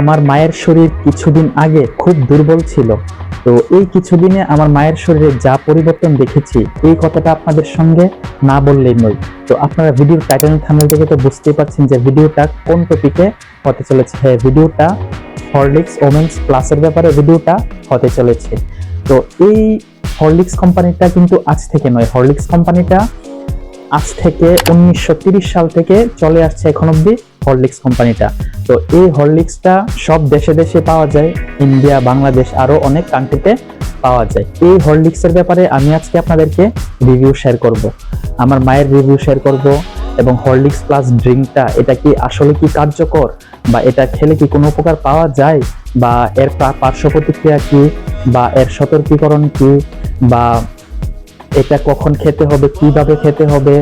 আমার মায়ের শরীর কিছুদিন আগে খুব দুর্বল ছিল। তো এই কিছুদিনে আমার মায়ের শরীরে যা পরিবর্তন দেখেছি, এই কথাটা আপনাদের সঙ্গে না বললেই নয়। তো আপনারা ভিডিওর টাইটেল থাম্বনেল থেকে তো বুঝতেই পারছেন যে ভিডিওটা কোন টপিকে হতে চলেছে। হ্যাঁ ভিডিওটা হরলিক্স ওমেন্স প্লাসের ব্যাপারে ভিডিওটা হতে চলেছে। তো এই হরলিক্স কোম্পানিটা কিন্তু আজ থেকে নয়। হরলিক্স কোম্পানিটা আজ থেকে উনিশশো সাল থেকে চলে আসছে এখন অব্দি হরলিক্স কোম্পানিটা তো এই হরলিক্সটা সব দেশে দেশে পাওয়া যায়, ইন্ডিয়া, বাংলাদেশ আরও অনেক কান্ট্রিতে পাওয়া যায়। এই হরলিক্সের ব্যাপারে আমি আজকে আপনাদেরকে রিভিউ শেয়ার করব। আমার মায়ের রিভিউ শেয়ার করব এবং হরলিক্স প্লাস ড্রিঙ্কটা, এটা কি আসলে কি কার্যকর বা এটা খেলে কি কোনো উপকার পাওয়া যায় বা এর পার্শ্ব প্রতিক্রিয়া কি বা এর সতর্কীকরণ কি বা এটা কখন খেতে হবে, কীভাবে খেতে হবে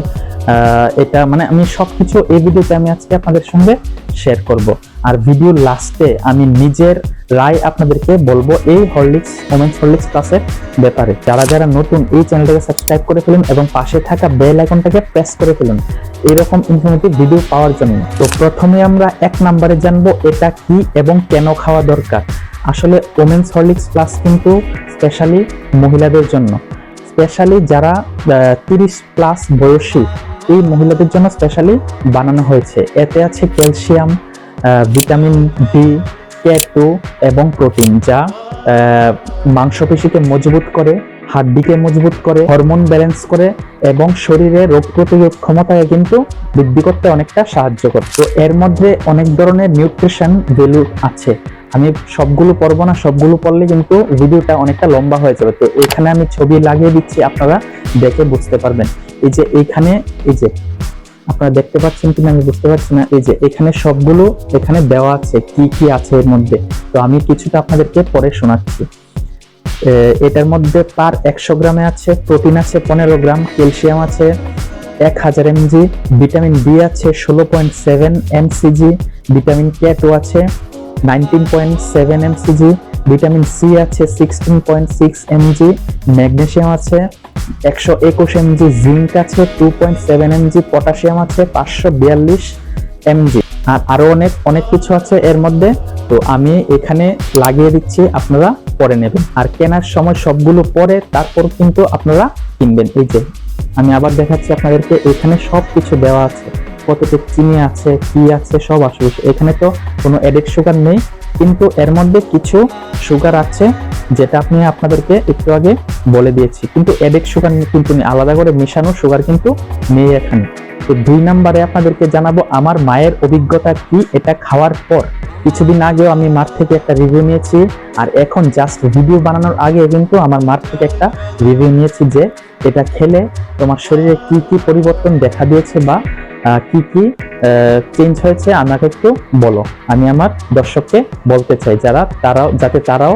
এটা মানে আমি সবকিছু এই ভিডিওতে আমি আজকে আপনাদের সঙ্গে শেয়ার করব। আর ভিডিওর লাস্টে আমি নিজের রায় আপনাদেরকে বলব এই হরলিক্স ওমেন্স হরলিক্স ক্লাসের ব্যাপারে। যারা যারা নতুন এই চ্যানেলটাকে সাবস্ক্রাইব করে ফেলুন এবং পাশে থাকা বেল আইকনটাকে প্রেস করে ফেলুন। এরকম ইনফরমেটিভ ভিডিও পাওয়ার জন্য। তো প্রথমে আমরা এক নম্বরে জানব এটা কি এবং কেন খাওয়া দরকার। আসলে ওমেন্স হরলিক্স প্লাস কিন্তু স্পেশালি মহিলাদের জন্য। স্পেশালি যারা তিরিশ প্লাস বয়সী এই মহিলাদের জন্য স্পেশালি বানানো হয়েছে। এতে আছে calcium vitamin B K two এবং প্রোটিন যা মাংসপেশিকে মজবুত করে, হাড্ডিকে মজবুত করে, হরমোন ব্যালেন্স করে এবং শরীরে রোগ প্রতিরোধ ক্ষমতাকে কিন্তু বৃদ্ধি করতে অনেকটা সাহায্য করে। তো এর মধ্যে অনেক ধরনের নিউট্রিশন ভ্যালু আছে। আমি সবগুলো পড়ব না, সবগুলো পড়লে কিন্তু ভিডিওটা অনেকটা লম্বা হয়ে যাবে। তো এখানে আমি ছবি লাগিয়ে দিচ্ছি, আপনারা দেখে বুঝতে পারবেন। এই যে এইখানে এই যে, আপনারা দেখতে পাচ্ছেন কিনা আমি বুঝতে পারছি না। এই যে এখানে সবগুলো এখানে দেওয়া আছে, কি কি আছে এর মধ্যে। তো আমি কিছুটা আপনাদেরকে পরে শোনাচ্ছি। এটার মধ্যে পার একশো গ্রামে আছে, প্রোটিন আছে পনেরো গ্রাম, ক্যালসিয়াম আছে এক হাজার এমজি, ভিটামিন বি আছে ষোলো point seven M C G, vitamin K two আছে nineteen point seven M C G vitamin C আছে sixteen point six M G আছে, একশো একুশ এমজি জিঙ্ক আছে two point seven M G potassium আছে, পাঁচশো বিয়াল্লিশ আর আরও অনেক অনেক কিছু আছে এর মধ্যে। তো আমি এখানে লাগিয়ে দিচ্ছি, আপনারা পরে নেবেন। আর কেনার সময় সবগুলো পরে তারপর কিন্তু আপনারা কিনবেন। এই যে, আমি আবার দেখাচ্ছি আপনাদেরকে, এখানে সব কিছু দেওয়া আছে। কতটুকু চিনি আছে কি আছে, সব আসবে এখানে তো কোনো এডেড সুগার নেই, কিন্তু এর মধ্যে কিছু সুগার আছে, যেটা আপনি আপনাদেরকে একটু আগে বলে দিয়েছি। কিন্তু এডেড সুগার কিন্তু আলাদা করে মেশানো সুগার কিন্তু নেই এখানে। তো দুই নম্বরে আপনাদেরকে জানাব, আমার মায়ের অভিজ্ঞতা কি, এটা খাওয়ার পর। কিছুদিন আগেও আমি মার থেকে একটা রিভিউ নিয়েছি, আর এখন জাস্ট ভিডিও বানানোর আগে কিন্তু আমার মার থেকে একটা রিভিউ নিয়েছি যে, এটা খেলে তোমার শরীরে কি কি পরিবর্তন দেখা দিয়েছে বা কি কি চেঞ্জ হয়েছে আমাকে একটু বলো। আমি আমার দর্শককে বলতে চাই যারা তারাও যাতে তারাও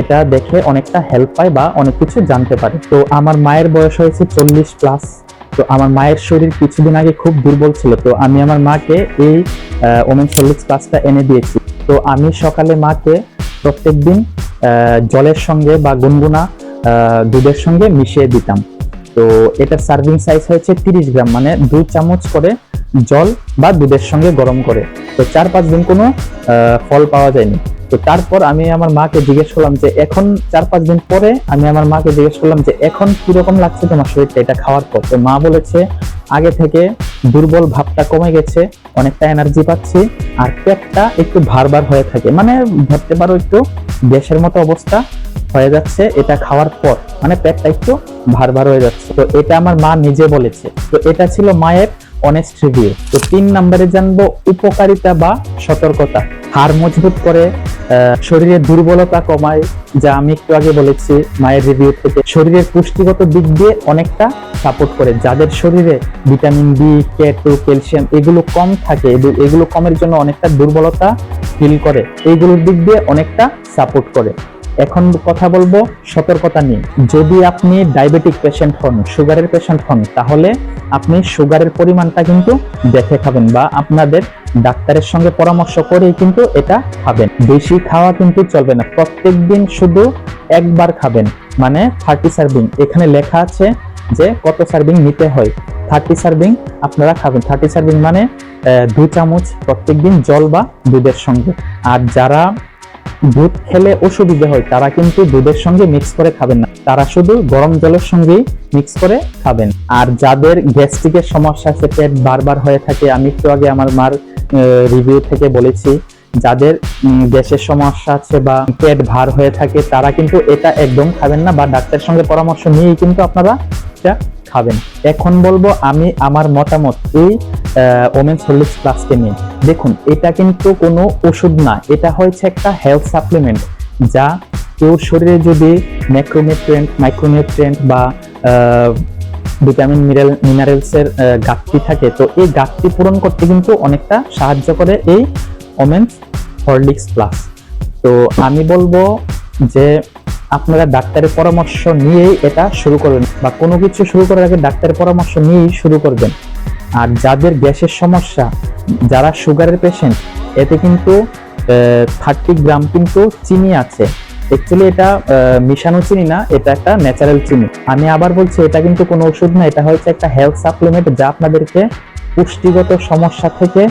এটা দেখে অনেকটা হেল্প পায় বা অনেক কিছু জানতে পারে। তো আমার মায়ের বয়স হয়েছে চল্লিশ প্লাস তো আমার মায়ের শরীর কিছুদিন আগে খুব দুর্বল ছিল। তো আমি আমার মাকে এই ওমেন সলিক্স প্লাসটা এনে দিয়েছি। তো আমি সকালে মাকে প্রত্যেকদিন আহ, জলের সঙ্গে বা গুনগুনা দুধের সঙ্গে মিশিয়ে দিতাম। তো এটা সার্ভিং সাইজ হয়েছে তিরিশ গ্রাম মানে দুই চামচ করে জল বা দুধের সঙ্গে গরম করে। তো চার পাঁচ দিন কোনো ফল পাওয়া যায়নি। তো তারপর আমি আমার মাকে জিজ্ঞেস করলাম যে, এখন চার পাঁচ দিন পরে আমি আমার মাকে জিজ্ঞেস করলাম যে, এখন কীরকম লাগছে তোমার শরীরটা? এটা খাওয়ার পর। তো মা বলেছে, আগে থেকে দুর্বল ভাবটা কমে গেছে, অনেকটা এনার্জি পাচ্ছি, আর পেটটা একটু ভারবার হয়ে থাকে। মানে ধরতে পারো একটু, গ্যাসের মতো অবস্থা। হয়ে যাচ্ছে এটা খাওয়ার পর। মানে পেটটা একটু ভার ভার হয়ে যাচ্ছে। তো এটা আমার মা নিজে বলেছে। তো এটা ছিল মায়ের অনেস্ট রিভিউ তো তিন নম্বরে জানব উপকারিতা বা সতর্কতা। হাড় মজবুত করে আহ, শরীরের দুর্বলতা কমায় যা আমি একটু আগে বলেছি মায়ের রিভিউ থেকে। শরীরের পুষ্টিগত দিক দিয়ে অনেকটা সাপোর্ট করে। যাদের শরীরে vitamin B K two calcium এগুলো কম থাকে এগু- এগুলো কমের জন্য অনেকটা দুর্বলতা ফিল করে এইগুলোর দিক দিয়ে অনেকটা সাপোর্ট করে। এখন কথা বলব সতর্কতা নিয়ে। যদি আপনি ডায়াবেটিক পেশেন্ট হন সুগারের পেশেন্ট হন, তাহলে আপনি সুগারের পরিমাণটা কিন্তু দেখে খাবেন বা আপনাদের ডাক্তারের সঙ্গে পরামর্শ করেই কিন্তু এটা খাবেন। বেশি খাওয়া কিন্তু চলবে না। প্রত্যেক দিন শুধু একবার খাবেন মানে থার্টি সার্ভিং এখানে লেখা আছে যে কত সার্ভিং নিতে হয়। থার্টি সার্ভিং আপনারা খাবেন। থার্টি সার্ভিং মানে দু চামচ প্রত্যেক দিন জল বা দুধের সঙ্গে। আর যারা দুধ খেলে অসুবিধা হয়, তারা কিন্তু দুধের সঙ্গে মিক্স করে খাবেন না। তারা শুধু গরম জলের সঙ্গেই মিক্স করে খাবেন। আর যাদের গ্যাস্ট্রিকের সমস্যা আছে পেট বারবার হয়ে থাকে, আমি একটু আগে আমার মার রিভিউ থেকে বলেছি, যাদের গ্যাসের সমস্যা আছে বা পেট ভার হয়ে থাকে, তারা কিন্তু এটা একদম খাবেন না বা ডাক্তারের সঙ্গে পরামর্শ নিয়েই কিন্তু আপনারা এটা খাবেন। এখন বলব আমি আমার মতামত এই ওমেন্স হরলিক্স প্লাসকে নিয়ে। দেখুন, এটা কিন্তু কোনো ওষুধ না, এটা হচ্ছে একটা হেলথ সাপ্লিমেন্ট যা কেউ শরীরে যদি ম্যাক্রোনিউট্রিয়েন্ট মাইক্রোনিউট্রিয়েন্ট বা ভিটামিন মিনারেল মিনারেলসের ঘাটতি থাকে, তো এই ঘাটতি পূরণ করতে কিন্তু অনেকটা সাহায্য করে এই ওমেন্স হরলিক্স প্লাস তো আমি বলব যে আপনারা ডাক্তারের পরামর্শ নিয়েই এটা শুরু করবেন বা কোনো কিছু শুরু করার আগে ডাক্তারের পরামর্শ নিয়েই শুরু করবেন। আর যাদের গ্যাসের সমস্যা, যারা সুগারের পেশেন্ট এতে কিন্তু থার্টি গ্রাম কিন্তু চিনি আছে। অ্যাকচুয়ালি এটা মিশানো চিনি না, এটা একটা ন্যাচারাল চিনি। আমি আবার বলছি, এটা কিন্তু কোনো ওষুধ না, এটা হচ্ছে একটা হেলথ সাপ্লিমেন্ট যা আপনাদেরকে পুষ্টিগত সমস্যা থেকে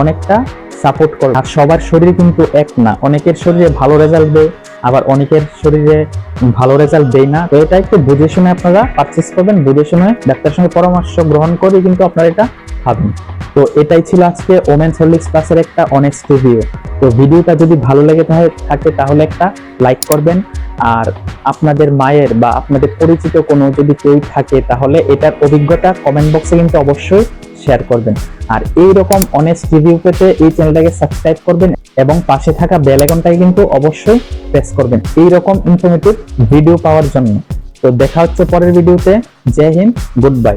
অনেকটা সাপোর্ট করে আর সবার শরীর কিন্তু এক না, অনেকের শরীরে ভালো রেজাল্ট দেয় আবার অনেকের শরীরে ভালো রেজাল্ট দেয় না। তো এটা একটু বুঝে শুনে আপনারা পারচেস করবেন, বুঝে শুনে ডাক্তারের সঙ্গে পরামর্শ গ্রহণ করে কিন্তু আপনারা এটা খাবেন। তো এটাই ছিল আজকে ওমেন্স হরলিক্স প্লাসের একটা অনেস্ট রিভিউ তো ভিডিওটা যদি ভালো লেগে থাকে তাহলে একটা লাইক করবেন। আর আপনাদের মায়ের বা আপনাদের পরিচিত কোনো যদি কেউ থাকে, তাহলে এটার অভিজ্ঞতা কমেন্ট বক্সে কিন্তু অবশ্যই শেয়ার করবেন। আর এই রকম অনেস্ট রিভিউ পেতে এই চ্যানেলটাকে সাবস্ক্রাইব করবেন এবং পাশে থাকা বেল আইকনটাকে কিন্তু অবশ্যই প্রেস করবেন। এই রকম ইনফরমেটিভ ভিডিও পাওয়ার জন্য। তো দেখা হচ্ছে পরের ভিডিওতে জয় হিন্দ গুড বাই